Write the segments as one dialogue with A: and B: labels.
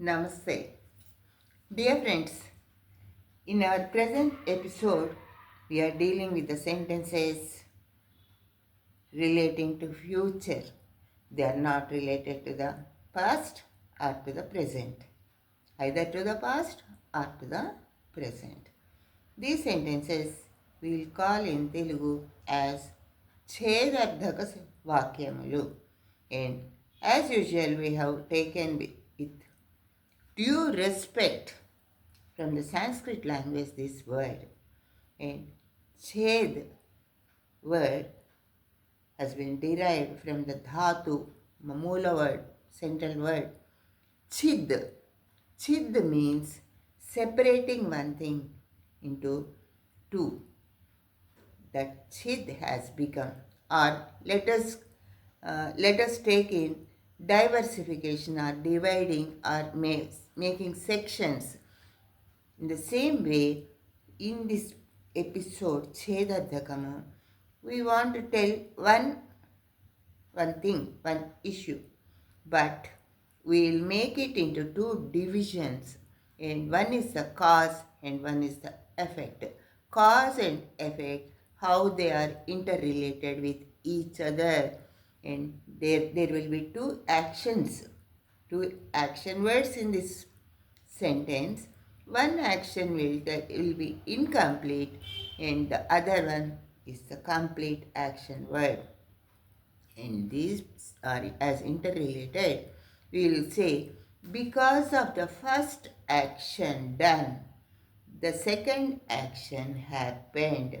A: Namaste. Dear friends, in our present episode, we are dealing with the sentences relating to future. They are not related to the past or to the present, either to the past or to the present. These sentences we will call in Telugu as Chedardhaka Vakyamalu. And as usual, we have taken due respect from the Sanskrit language this word. And Ched word has been derived from the Dhatu, Mamula word, central word, Chid. Chid means separating one thing into two. That Chid has become, or let us uh, let us take in diversification or dividing or ma- making sections. In the same way, in this episode, Chedadhakamu, we want to tell one, one thing, one issue, but we'll make it into two divisions, and one is the cause and one is the effect. Cause and effect, how they are interrelated with each other, and there, there will be two actions, two action words in this sentence. One action will, that will be incomplete, and the other one is the complete action word. And these are as interrelated. We will say, because of the first action done, the second action happened.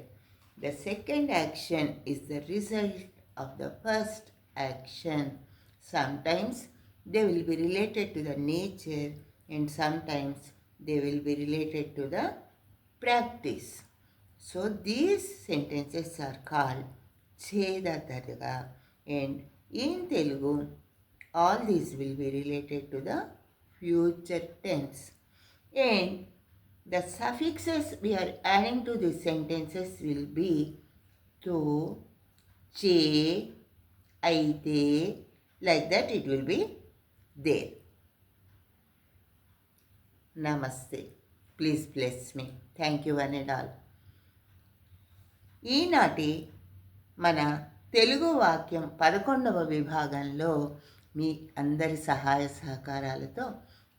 A: The second action is the result of the first action. Sometimes they will be related to the nature and sometimes they will be related to the practice. So these sentences are called Chedadadaga and in Telugu all these will be related to the future tense. And the suffixes we are adding to these sentences will be to, che, అయితే like that it will be there నమస్తే please bless me thank you one and all ఈనాటి మన తెలుగు వాక్యం పదకొండవ విభాగంలో మీ అందరి సహాయ సహకారాలతో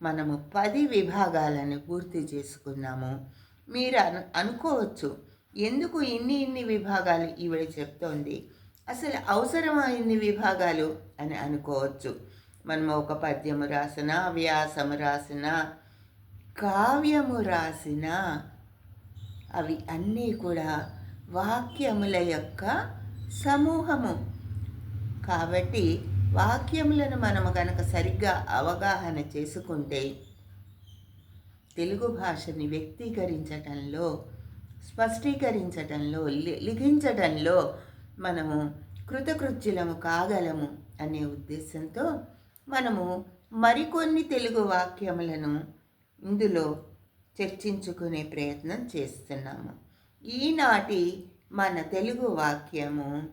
A: మనము పది విభాగాలను పూర్తి చేసుకున్నాము. మీరు అను అనుకోవచ్చు ఎందుకు ఇన్ని ఇన్ని విభాగాలు ఈవిడ చెప్తోంది? అసలు అవసరమైన విభాగాలు? అని అనుకోవచ్చు. మనము ఒక పద్యము రాసిన వ్యాసము రాసిన కావ్యము రాసిన అవి అన్నీ కూడా వాక్యముల యొక్క సమూహము. కాబట్టి వాక్యములను మనము కనుక సరిగ్గా అవగాహన చేసుకుంటే తెలుగు భాషని వ్యక్తీకరించటంలో స్పష్టీకరించటంలో లి- లిఖించటంలో మనము కృతకృత్యులము కాగలము అనే ఉద్దేశంతో మనము మరికొన్ని తెలుగు వాక్యములను ఇందులో చర్చించుకునే ప్రయత్నం చేస్తున్నాము. ఈనాటి మన తెలుగు వాక్యము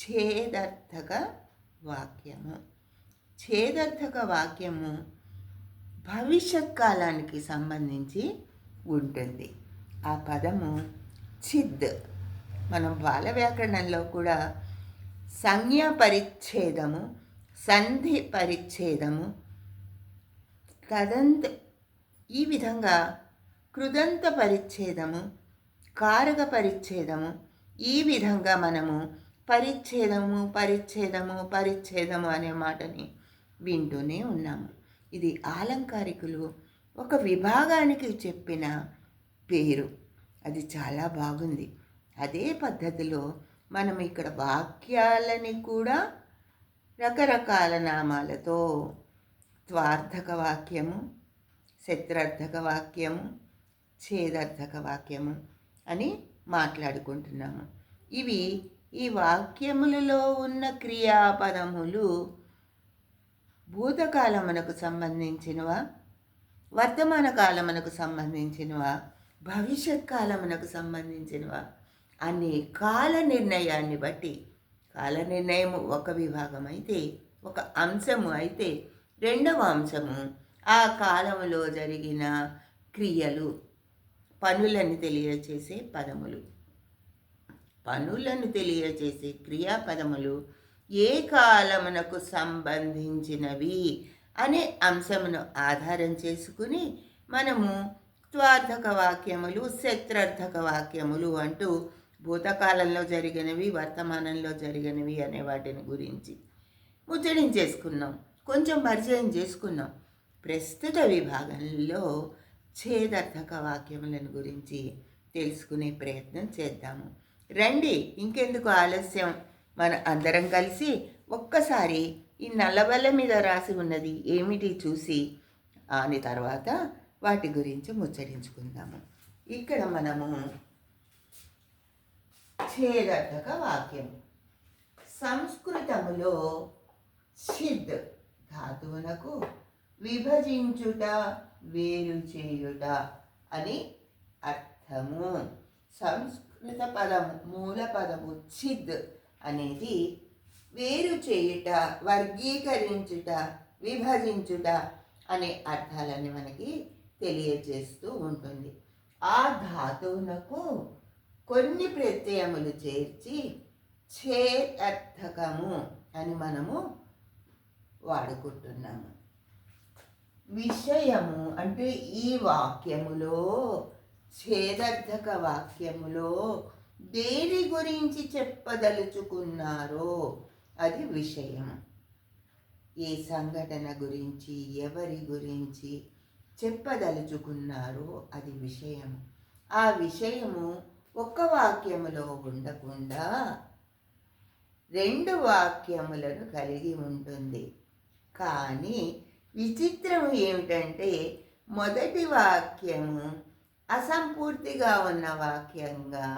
A: ఛేదర్థక వాక్యము. ఛేదర్థక వాక్యము భవిష్యత్ కాలానికి సంబంధించి ఉంటుంది. ఆ పదము చిద్. మనం బాల వ్యాకరణంలో కూడా సంజ్ఞ పరిచ్ఛేదము సంధి పరిచ్ఛేదము తదంత ఈ విధంగా కృదంత పరిచ్ఛేదము కారక పరిచ్ఛేదము ఈ విధంగా మనము పరిచ్ఛేదము పరిచ్ఛేదము పరిచ్ఛేదము అనే మాటని వింటూనే ఉన్నాము. ఇది ఆలంకారికులు ఒక విభాగానికి చెప్పిన పేరు. అది చాలా బాగుంది. అదే పద్ధతిలో మనం ఇక్కడ వాక్యాలని కూడా రకరకాల నామాలతో త్వార్థక వాక్యము శత్రార్థక వాక్యము ఛేదార్థక వాక్యము అని మాట్లాడుకుంటున్నాము. ఇవి ఈ వాక్యములలో ఉన్న క్రియాపదములు భూతకాలమునకు సంబంధించినవా వర్తమాన కాలమునకు సంబంధించినవా భవిష్యత్ కాలమునకు సంబంధించినవా? అనే కాల నిర్ణయాన్ని బట్టి కాల నిర్ణయం ఒక విభాగం అయితే ఒక అంశము అయితే రెండవ అంశము ఆ కాలంలో జరిగిన క్రియలు పనులను తెలియచేసే పదములు. పనులను తెలియచేసే క్రియాపదములు ఏ కాలమునకు సంబంధించినవి అనే అంశమును ఆధారం చేసుకుని మనము త్వార్థక వాక్యములు శత్రార్థక వాక్యములు అంటూ భూతకాలంలో జరిగినవి వర్తమానంలో జరిగినవి అనే వాటిని గురించి ముచ్చడించేసుకున్నాం కొంచెం పరిచయం చేసుకున్నాం. ప్రస్తుత విభాగంలో ఛేదర్థక వాక్యములను గురించి తెలుసుకునే ప్రయత్నం చేద్దాము. రండి ఇంకెందుకు ఆలస్యం? మన అందరం కలిసి ఒక్కసారి ఈ నల్లబల్ల మీద రాసి ఉన్నది ఏమిటి చూసి అని తర్వాత వాటి గురించి ముచ్చరించుకుందాము ఇక్కడ మనము ఛేదర్థక వాక్యం. సంస్కృతములో ఛిద్ ధాతువునకు విభజించుట వేరు చేయుట అని అర్థము. సంస్కృత పదము మూల పదము ఛిద్ అనేది వేరు చేయుట వర్గీకరించుట విభజించుట అనే అర్థాలని మనకి తెలియజేస్తూ ఉంటుంది. ఆ ధాతువునకు కొన్ని ప్రత్యయములు చేర్చి చే అర్థకము అని మనము వాడుకుంటున్నాము. విషయము అంటే ఈ వాక్యములో ఛేదర్థక వాక్యములో దేని గురించి చెప్పదలుచుకున్నారో అది విషయం ఏ సంఘటన గురించి ఎవరి గురించి చెప్పదలుచుకున్నారో అది విషయం ఆ విషయము ఒక్క వాక్యములో ఉండకుండా రెండు వాక్యములను కలిగి ఉంటుంది. కానీ విచిత్రం ఏమిటంటే మొదటి వాక్యము అసంపూర్తిగా ఉన్న వాక్యంగా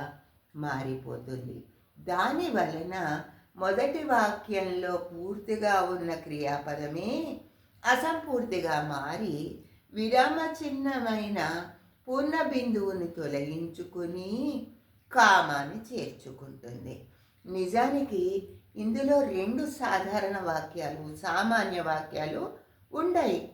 A: మారిపోతుంది. దాని వలన మొదటి వాక్యంలో పూర్తిగా ఉన్న క్రియాపదమే అసంపూర్తిగా మారి విరామ చిహ్నమైన పూర్ణ బిందువుని తొలగించుకుని కామాన్ని చేర్చుకుంటుంది. నిజానికి ఇందులో రెండు సాధారణ వాక్యాలు సామాన్య వాక్యాలు ఉండయి.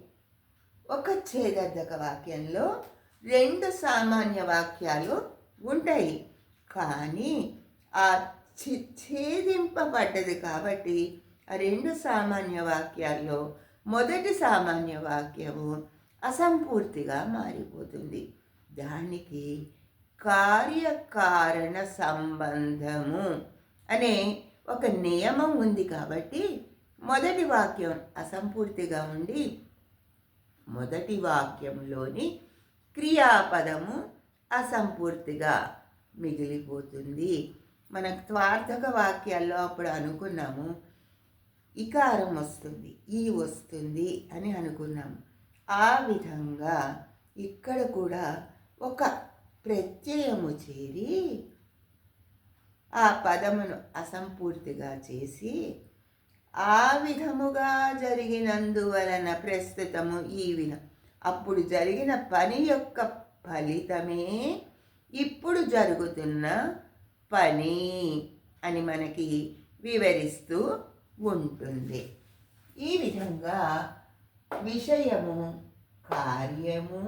A: ఒక ఛేదర్ధక వాక్యంలో రెండు సామాన్య వాక్యాలు ఉంటాయి. కానీ ఆ ఛేదింపబడ్డది కాబట్టి ఆ రెండు సామాన్య వాక్యాల్లో మొదటి సామాన్య వాక్యము అసంపూర్తిగా మారిపోతుంది. దానికి కార్యకారణ సంబంధము అనే ఒక నియమం ఉంది కాబట్టి మొదటి వాక్యం అసంపూర్తిగా ఉండి మొదటి వాక్యంలోని క్రియాపదము అసంపూర్తిగా మిగిలిపోతుంది. మన త్వార్థక వాక్యాల్లో అప్పుడు అనుకున్నాము ఇకారం వస్తుంది ఈ వస్తుంది అని అనుకున్నాము. ఆ విధంగా ఇక్కడ కూడా ఒక ప్రత్యయము చేరి ఆ పదమును అసంపూర్తిగా చేసి ఆ విధముగా జరిగినందువలన ప్రస్తుతము ఈ విధం. అప్పుడు జరిగిన పని యొక్క ఫలితమే ఇప్పుడు జరుగుతున్న పని అని మనకి వివరిస్తూ ఉంటుంది. ఈ విధంగా విషయము కార్యము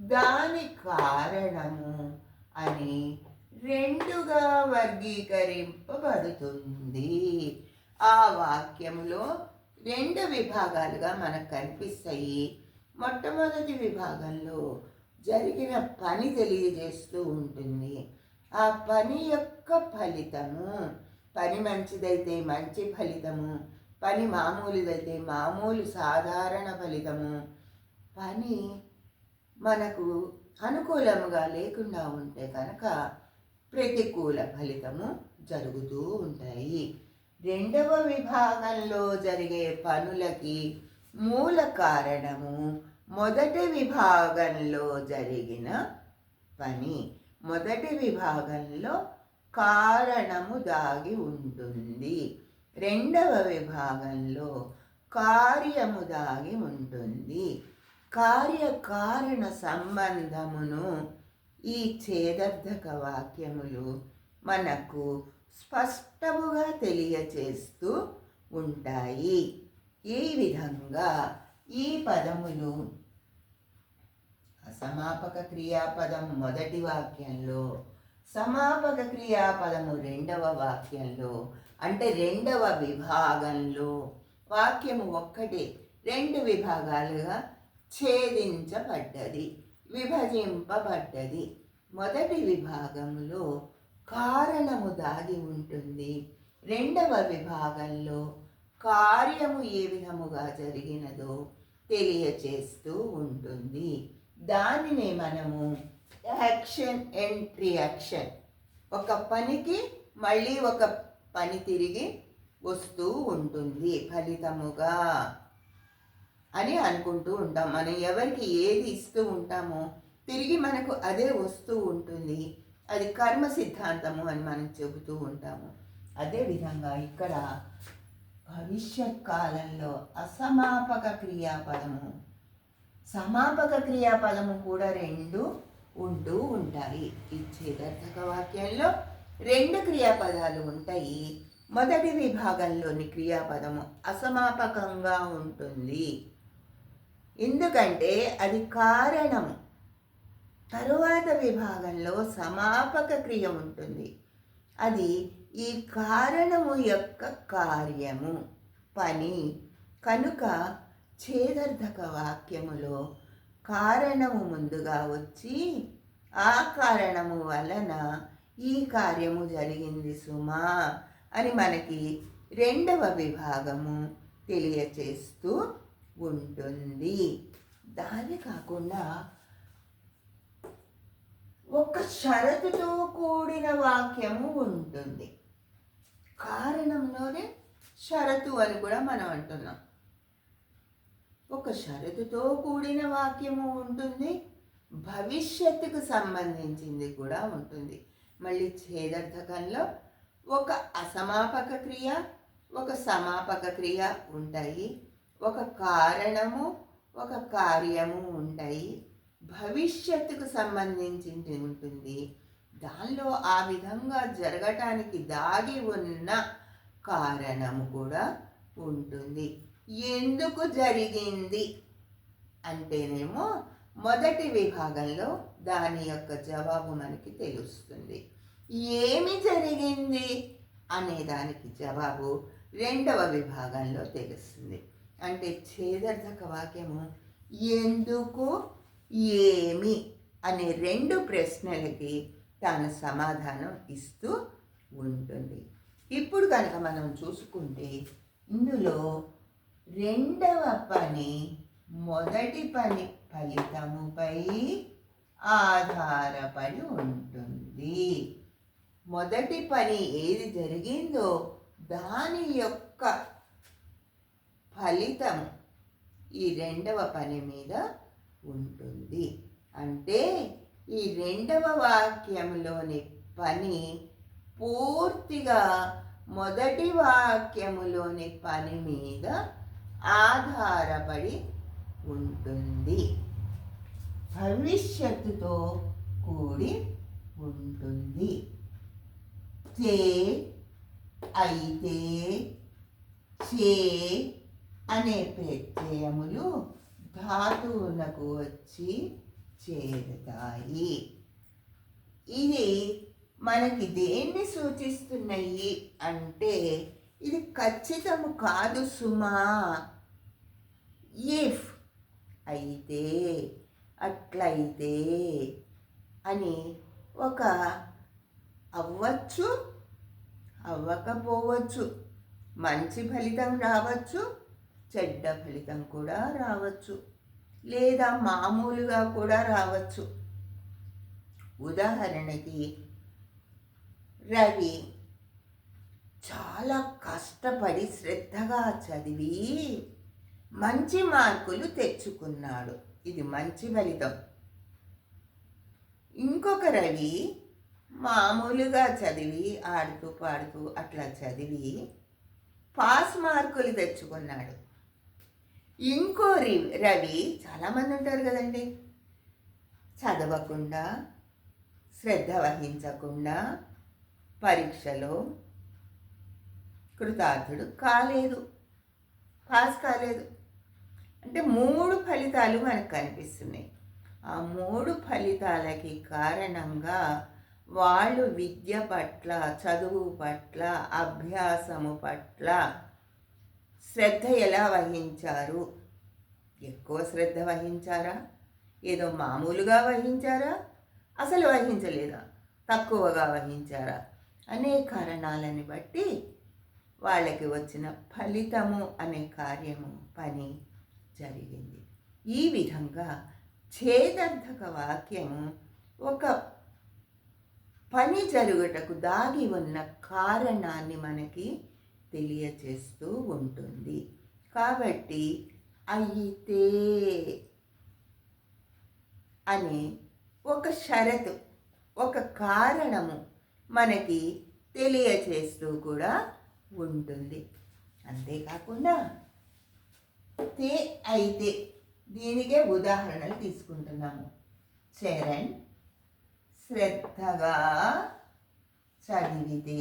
A: దాని కారణము అని రెండుగా వర్గీకరింపబడుతుంది. ఆ వాక్యంలో రెండు విభాగాలుగా మనకు కనిపిస్తాయి. మొట్టమొదటి విభాగంలో జరిగిన పని తెలియజేస్తూ ఉంటుంది. ఆ పని యొక్క ఫలితము పని మంచిదైతే మంచి ఫలితము పని మామూలుదైతే మామూలు సాధారణ ఫలితము పని మనకు అనుకూలముగా లేకుండా ఉంటే కనుక ప్రతికూల ఫలితము జరుగుతూ ఉంటాయి. రెండవ విభాగంలో జరిగే పనులకి మూల కారణము మొదటి విభాగంలో జరిగిన పని. మొదటి విభాగంలో కారణము దాగి ఉంటుంది. రెండవ విభాగంలో కార్యము దాగి ఉంటుంది. కార్యకారణ సంబంధమును ఈ ఛేదర్థక వాక్యములు మనకు స్పష్టముగా తెలియచేస్తూ ఉంటాయి. ఈ విధంగా ఈ పదములు సమాపక క్రియాపదం మొదటి వాక్యంలో సమాపక క్రియాపదము రెండవ వాక్యంలో అంటే రెండవ విభాగంలో వాక్యము ఒక్కటే రెండు విభాగాలుగా ఛేదించబడ్డది. విభజింపబడ్డది. మొదటి విభాగంలో కారణము దాగి ఉంటుంది. రెండవ విభాగంలో కార్యము ఏ విధముగా జరిగినదో తెలియచేస్తూ ఉంటుంది. దానినే మనము యాక్షన్ అండ్ రియాక్షన్. ఒక పనికి మళ్ళీ ఒక పని తిరిగి వస్తూ ఉంటుంది ఫలితముగా. అని అనుకుంటూ ఉంటాం. మనం ఎవరికి ఏది ఇస్తూ ఉంటామో తిరిగి మనకు అదే వస్తూ ఉంటుంది. అది కర్మ సిద్ధాంతము అని మనం చెబుతూ ఉంటాము. అదేవిధంగా ఇక్కడ భవిష్యత్ కాలంలో అసమాపక క్రియాపదము సమాపక క్రియాపదము కూడా రెండు ఉంటూ ఉంటాయి. ఈ వాక్యంలో రెండు క్రియాపదాలు ఉంటాయి. మొదటి విభాగంలోని క్రియాపదము అసమాపకంగా ఉంటుంది. ఎందుకంటే అది కారణము తరువాత విభాగంలో సమాపక క్రియ ఉంటుంది. అది ఈ కారణము యొక్క కార్యము. పని. కనుక ఛేదర్థక వాక్యములో కారణము ముందుగా వచ్చి ఆ కారణము వలన ఈ కార్యము జరిగింది సుమా అని మనకి రెండవ విభాగము తెలియచేస్తూ ఉంటుంది. దాని కాకుండా ఒక షరతుతో కూడిన వాక్యము ఉంటుంది. కారణంలోనే షరతు అని కూడా మనం అంటున్నాం. ఒక షరతుతో కూడిన వాక్యము ఉంటుంది. భవిష్యత్తుకు సంబంధించింది కూడా ఉంటుంది. మళ్ళీ ఛేదర్థకంలో ఒక అసమాపక క్రియ ఒక సమాపక క్రియ ఉంటాయి. ఒక కారణము ఒక కార్యము ఉంటాయి భవిష్యత్తుకు సంబంధించి ఉంటుంది. దానిలో ఆ విధంగా జరగటానికి దాగి ఉన్న కారణము కూడా ఉంటుంది. ఎందుకు జరిగింది అంటేనేమో మొదటి విభాగంలో దాని యొక్క జవాబు మనకి తెలుస్తుంది. ఏమి జరిగింది అనే దానికి జవాబు రెండవ విభాగంలో తెలుస్తుంది. అంటే ఛేదర్థక వాక్యము ఎందుకు ఏమి అనే రెండు ప్రశ్నలకి తాను సమాధానం ఇస్తూ ఉంటుంది. ఇప్పుడు కనుక మనం చూసుకుంటే ఇందులో రెండవ పని మొదటి పని ఫలితముపై ఆధారపడి ఉంటుంది. మొదటి పని ఏది జరిగిందో దాని యొక్క ఫలితం ఈ రెండవ పని మీద ఉంటుంది. అంటే ఈ రెండవ వాక్యంలోని పని పూర్తిగా మొదటి వాక్యములోని పని మీద ఆధారపడి ఉంటుంది. భవిష్యత్తుతో కూడి ఉంటుంది. చే అయితే చే అనే ప్రత్యయములు ధాతువునకు వచ్చి చేరుతాయి. ఇది మనకి దేన్ని సూచిస్తున్నాయి అంటే ఇది ఖచ్చితము కాదు సుమా. ఇఫ్ అయితే అట్లయితే అని ఒక అవ్వచ్చు అవ్వకపోవచ్చు మంచి ఫలితం రావచ్చు చెడ్డ ఫలితం కూడా రావచ్చు. లేదా మామూలుగా కూడా రావచ్చు. ఉదాహరణకి రవి చాలా కష్టపడి శ్రద్ధగా చదివి మంచి మార్కులు తెచ్చుకున్నాడు. ఇది మంచి ఫలితం. ఇంకొక రవి మామూలుగా చదివి ఆడుతూ పాడుతూ అట్లా చదివి పాస్ మార్కులు తెచ్చుకున్నాడు. ఇంకో రవి చాలామంది ఉంటారు కదండి. చదవకుండా శ్రద్ధ వహించకుండా పరీక్షలో కృతార్థుడు కాలేదు. పాస్ కాలేదు. అంటే మూడు ఫలితాలు మనకు కనిపిస్తున్నాయి. ఆ మూడు ఫలితాలకి కారణంగా వాళ్ళు విద్య పట్ల చదువు పట్ల అభ్యాసము పట్ల శ్రద్ధ ఎలా వహించారు? ఎక్కువ శ్రద్ధ వహించారా? ఏదో మామూలుగా వహించారా? అసలు వహించలేదా? తక్కువగా వహించారా? అనే కారణాలని బట్టి వాళ్ళకి వచ్చిన ఫలితము అనే కార్యము పని జరిగింది. ఈ విధంగా ఛేదర్థక వాక్యము ఒక పని జరుగుటకు దాగి ఉన్న కారణాన్ని మనకి తెలియచేస్తూ ఉంటుంది. కాబట్టి అయితే అనే ఒక షరతు ఒక కారణము మనకి తెలియచేస్తూ కూడా ఉంటుంది. అంతేకాకుండా తే అయితే దీనికే ఉదాహరణలు తీసుకుంటున్నాము. చరణ్ శ్రద్ధగా చదివితే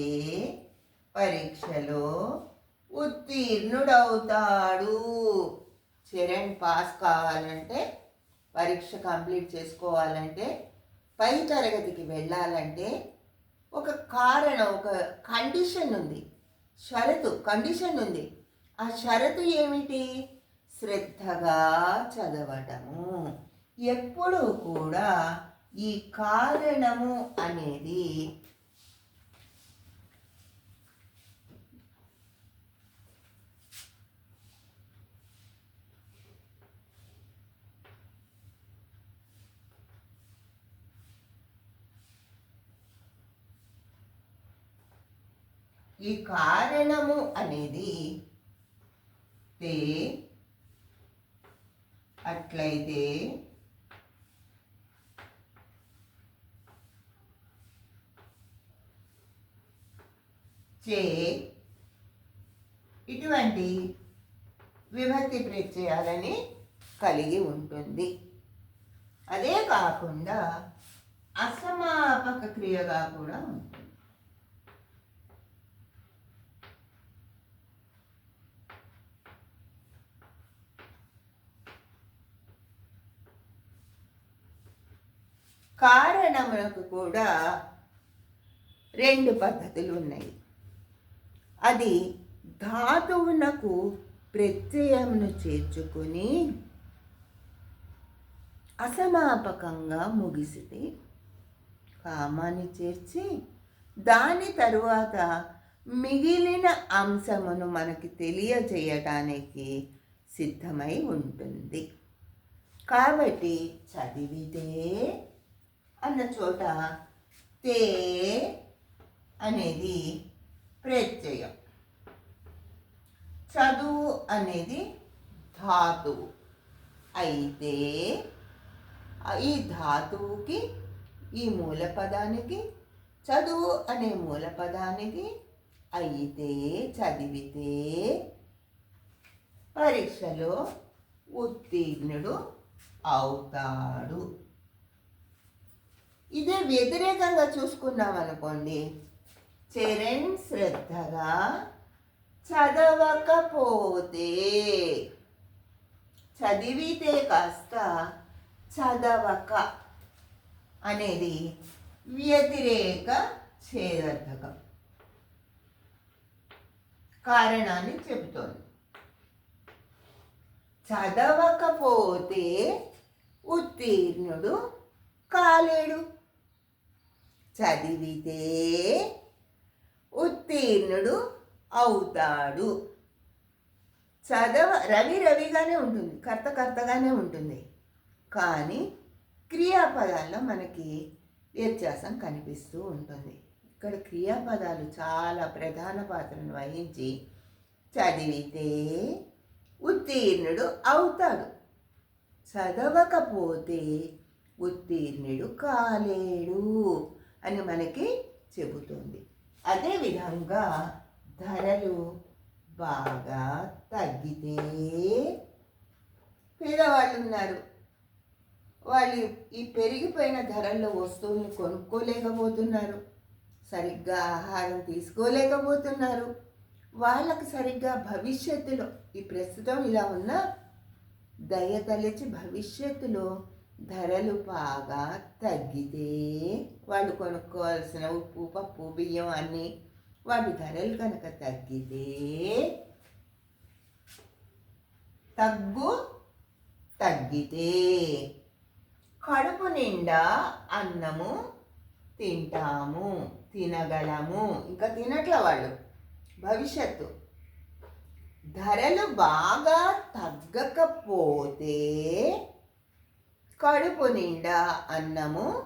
A: పరీక్షలో ఉత్తీర్ణుడవుతాడు. చరణ్ పాస్ కావాలంటే పరీక్ష కంప్లీట్ చేసుకోవాలంటే పై తరగతికి వెళ్ళాలంటే ఒక కారణం ఒక కండిషన్ ఉంది. షరతు కండిషన్ ఉంది. ఆ షరతు ఏమిటి? శ్రద్ధగా చదవటము. ఎప్పుడూ కూడా ఈ కారణము అనేది ఈ కారణము అనేది తే అట్లయితే చే ఇటువంటి విభక్తి ప్రత్యయాలని కలిగి ఉంటుంది. అదే కాకుండా అసమాపక క్రియగా కూడా ఉంటుంది. కారణములకు కూడా రెండు పద్ధతులు ఉన్నాయి అది ధాతువునకు ప్రత్యయమును చేర్చుకుని అసమాపకంగా ముగిసితే కామాన్ని చేర్చి దాని తరువాత మిగిలిన అంశమును మనకి తెలియజేయటానికి సిద్ధమై ఉంటుంది. కాబట్టి చదివితే అన్న చోట తే అనేది ప్రత్యయం. చదువు అనేది ధాతువు అయితే ఈ ధాతువుకి ఈ మూల పదానికి చదువు అనే మూల పదానికి అయితే చదివితే పరీక్షలో ఉత్తీర్ణుడు అవుతాడు. ఇదే వ్యతిరేకంగా చూసుకున్నాం అనుకోండి. చరణ్ శ్రద్ధగా చదవకపోతే చదివితే కాస్త చదవక అనేది వ్యతిరేక ఛేదర్థకం కారణాన్ని చెబుతోంది. చదవకపోతే ఉత్తీర్ణుడు కాలేడు. చదివితే ఉత్తీర్ణుడు అవుతాడు. చదవ రవి రవిగానే ఉంటుంది కర్త కర్తగానే ఉంటుంది. కానీ క్రియాపదాల్లో మనకి వ్యత్యాసం కనిపిస్తూ ఉంటుంది. ఇక్కడ క్రియాపదాలు చాలా ప్రధాన పాత్రను వహించి చదివితే ఉత్తీర్ణుడు అవుతాడు. చదవకపోతే ఉత్తీర్ణుడు కాలేడు. అని మనకి చెబుతుంది. అదేవిధంగా ధరలు బాగా తగ్గితే పేదవాళ్ళు ఉన్నారు. వాళ్ళు ఈ పెరిగిపోయిన ధరల్లో వస్తువులను కొనుక్కోలేకపోతున్నారు. సరిగ్గా ఆహారం తీసుకోలేకపోతున్నారు. వాళ్ళకు సరిగ్గా భవిష్యత్తులో ఈ ప్రస్తుతం ఇలా ఉన్న దయ తలచి భవిష్యత్తులో ధరలు బాగా తగ్గితే వాళ్ళు కొనుక్కోవాల్సిన ఉప్పు పప్పు బియ్యం అన్నీ వాటి ధరలు కనుక తగ్గితే తగ్గు తగ్గితే కడుపు నిండా అన్నము తింటాము తినగలము. ఇంకా తినట్ల వాళ్ళు. భవిష్యత్తు. ధరలు బాగా తగ్గకపోతే కడుపు నిండా అన్నము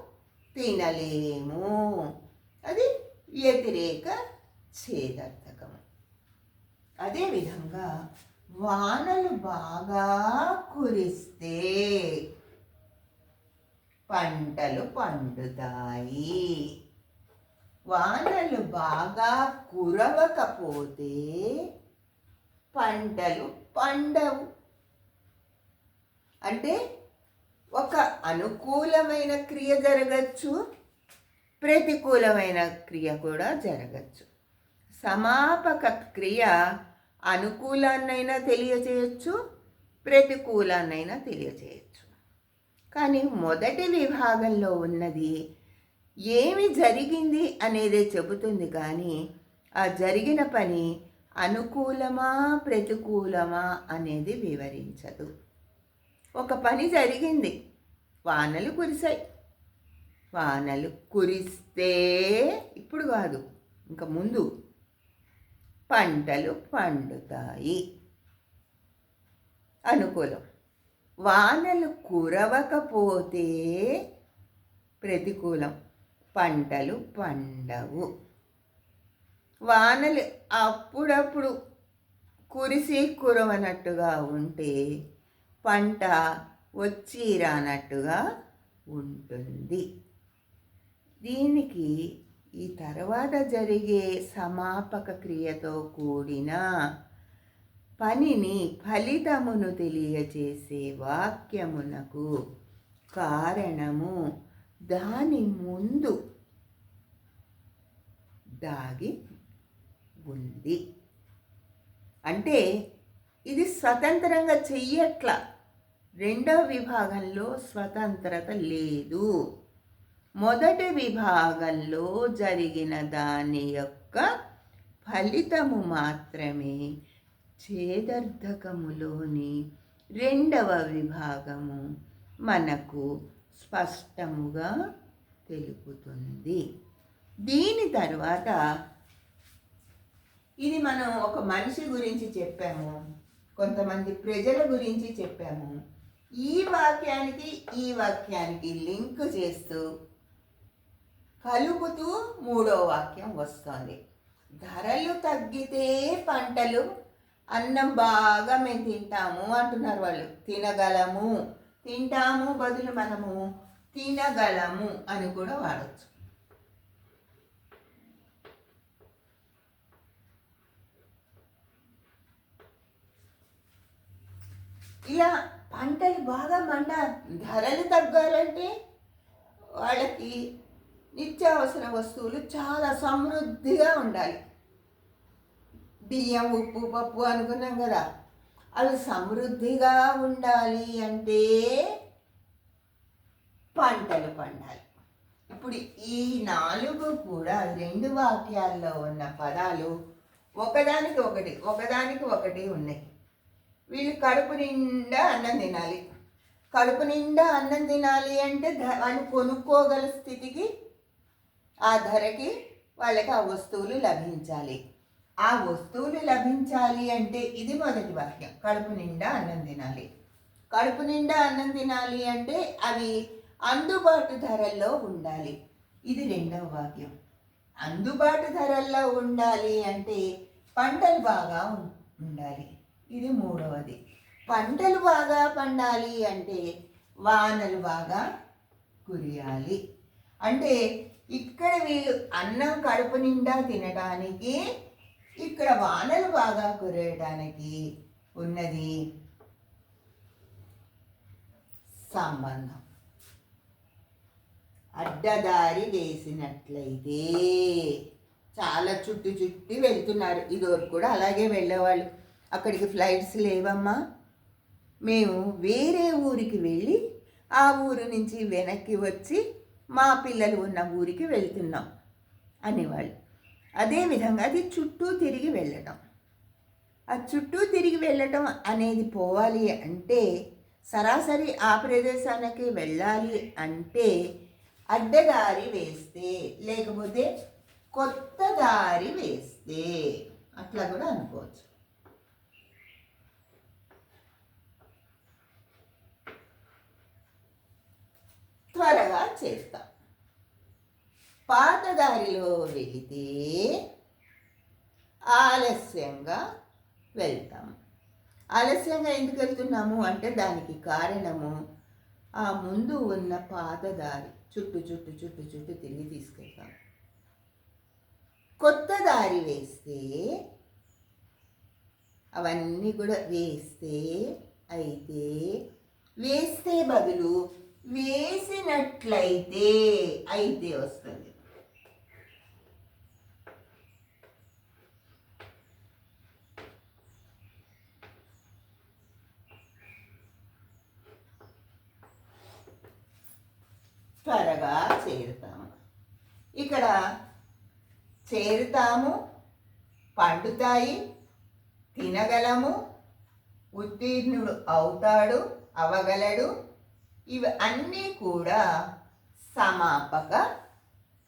A: తినలేము. అది వ్యతిరేక ఛేదర్థకము. అదేవిధంగా వానలు బాగా కురిస్తే పంటలు పండుతాయి. వానలు బాగా కురవకపోతే పంటలు పండవు. అంటే ఒక అనుకూలమైన క్రియ జరగచ్చు ప్రతికూలమైన క్రియ కూడా జరగచ్చు. సమాపక క్రియ అనుకూలాన్నైనా తెలియచేయచ్చు ప్రతికూలాన్నైనా తెలియచేయచ్చు. కానీ మొదటి విభాగంలో ఉన్నది ఏమి జరిగింది అనేదే చెబుతుంది కానీ ఆ జరిగిన పని అనుకూలమా ప్రతికూలమా అనేది వివరించదు. ఒక పని జరిగింది. వానలు కురిశాయి. వానలు కురిస్తే ఇప్పుడు కాదు ఇంకా ముందు పంటలు పండుతాయి. అనుకూలం. వానలు కురవకపోతే ప్రతికూలం. పంటలు పండవు. వానలు అప్పుడప్పుడు కురిసి కురవనట్టుగా ఉంటే పంట వచ్చి రానట్టుగా ఉంటుంది. దీనికి ఈ తర్వాత జరిగే సమాపక క్రియతో కూడిన పనిని ఫలితమును తెలియచేసే వాక్యమునకు కారణము దాని ముందు దాగి ఉంది. అంటే ఇది స్వతంత్రంగా చెయ్యట్ల. రెండవ విభాగంలో స్వతంత్రత లేదు. మొదటి విభాగంలో జరిగిన దాని యొక్క ఫలితము మాత్రమే ఛేదర్థకములోని రెండవ విభాగము మనకు స్పష్టముగా తెలుపుతుంది. దీని తర్వాత ఇది మనం ఒక మనిషి గురించి చెప్పాము కొంతమంది ప్రజల గురించి చెప్పాము. ఈ వాక్యానికి ఈ వాక్యానికి లింక్ చేస్తూ కలుపుతూ మూడో వాక్యం వస్తుంది. ధరలు తగ్గితే పంటలు అన్నం బాగా మేము తింటాము అంటున్నారు వాళ్ళు. తినగలము. తింటాము బదులు మనము తినగలము అని కూడా వాడచ్చు. ఇలా పంటలు బాగా మండ ధరలు తగ్గాలంటే వాళ్ళకి నిత్యావసర వస్తువులు చాలా సమృద్ధిగా ఉండాలి. బియ్యం ఉప్పు పప్పు అనుకున్నాం కదా. అవి సమృద్ధిగా ఉండాలి అంటే పంటలు పండాలి. ఇప్పుడు ఈ నాలుగు కూడా రెండు వాక్యాల్లో ఉన్న పదాలు ఒకదానికి ఒకటి ఒకదానికి ఒకటి ఉన్నాయి. వీళ్ళు కడుపు నిండా అన్నం తినాలి. కడుపు నిండా అన్నం తినాలి అంటే వాళ్ళు కొనుక్కోగల స్థితికి ఆ ధరకి వాళ్ళకి ఆ వస్తువులు లభించాలి. ఆ వస్తువులు లభించాలి అంటే ఇది మొదటి వాక్యం. కడుపు నిండా అన్నం తినాలి. కడుపు నిండా అన్నం తినాలి అంటే అవి అందుబాటు ధరల్లో ఉండాలి. ఇది రెండవ వాక్యం. అందుబాటు ధరల్లో ఉండాలి అంటే పంటలు బాగా ఉండాలి. ఇది మూడవది. పంటలు బాగా పండాలి అంటే వానలు బాగా కురియాలి. అంటే ఇక్కడ వీళ్ళు అన్నం కడుపు నిండా తినడానికి ఇక్కడ వానలు బాగా కురేయడానికి ఉన్నది సంబంధం. అడ్డదారి వేసినట్లయితే చాలా చుట్టు చుట్టి వెళ్తున్నారు. ఇదివరకు కూడా అలాగే వెళ్ళేవాళ్ళు. అక్కడికి ఫ్లైట్స్ లేవమ్మా. మేము వేరే ఊరికి వెళ్ళి ఆ ఊరు నుంచి వెనక్కి వచ్చి మా పిల్లలు ఉన్న ఊరికి వెళ్తున్నాం అనేవాళ్ళు. అదేవిధంగా అది చుట్టూ తిరిగి వెళ్ళటం. ఆ చుట్టూ తిరిగి వెళ్ళటం అనేది పోవాలి అంటే సరాసరి ఆ ప్రదేశానికి వెళ్ళాలి అంటే అడ్డదారి వేస్తే లేకపోతే కొత్త దారి వేస్తే అట్లా కూడా అనుకోవచ్చు. త్వరగా చేస్తాం. పాతదారిలో వెళితే ఆలస్యంగా వెళ్తాం. ఆలస్యంగా ఎందుకు వెళ్తున్నాము అంటే దానికి కారణము ఆ ముందు ఉన్న పాతదారి చుట్టూ చుట్టూ చుట్టూ చుట్టూ తిరిగి తీసుకెళ్తాం. కొత్త దారి వేస్తే అవన్నీ కూడా వేస్తే అయితే వేస్తే బదులు వేసినట్లయితే అయితే వస్తుంది. త్వరగా చేరుతాము. ఇక్కడ చేరుతాము పండుతాయి తినగలము ఉత్తీర్ణుడు అవుతాడు అవగలడు ఇవి అన్నీ కూడా సమాపక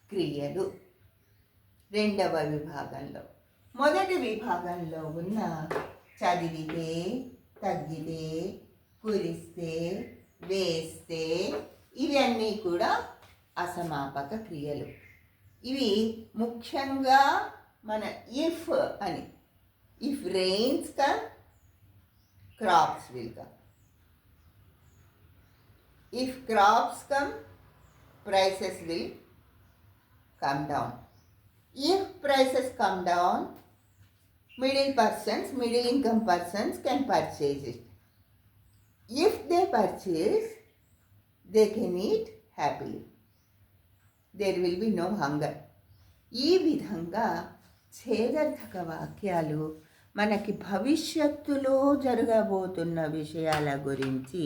A: క్రియలు. రెండవ విభాగంలో. మొదటి విభాగంలో ఉన్న చదివితే తగ్గితే కురిస్తే వేస్తే ఇవన్నీ కూడా అసమాపక క్రియలు. ఇవి ముఖ్యంగా మన ఇఫ్ అని. If rains come crops will come If crops come prices will come down. If prices come down, middle persons, middle income persons can purchase it. If they purchase, they can eat happily. There will be no hunger. ఈ విధంగా ఛేదర్థక వాక్యాలు మనకి భవిష్యత్తులో జరగబోతున్న విషయాల గురించి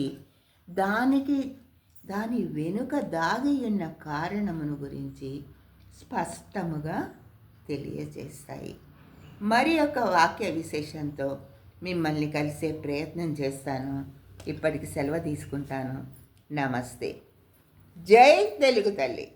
A: దానికి దాని వెనుక దాగి ఉన్న కారణమును గురించి స్పష్టముగా తెలియజేస్తాయి. మరి ఒక వాక్య విశేషంతో మిమ్మల్ని కలిసే ప్రయత్నం చేస్తాను. ఇప్పటికి సెలవు తీసుకుంటాను. నమస్తే. జై తెలుగు తల్లి.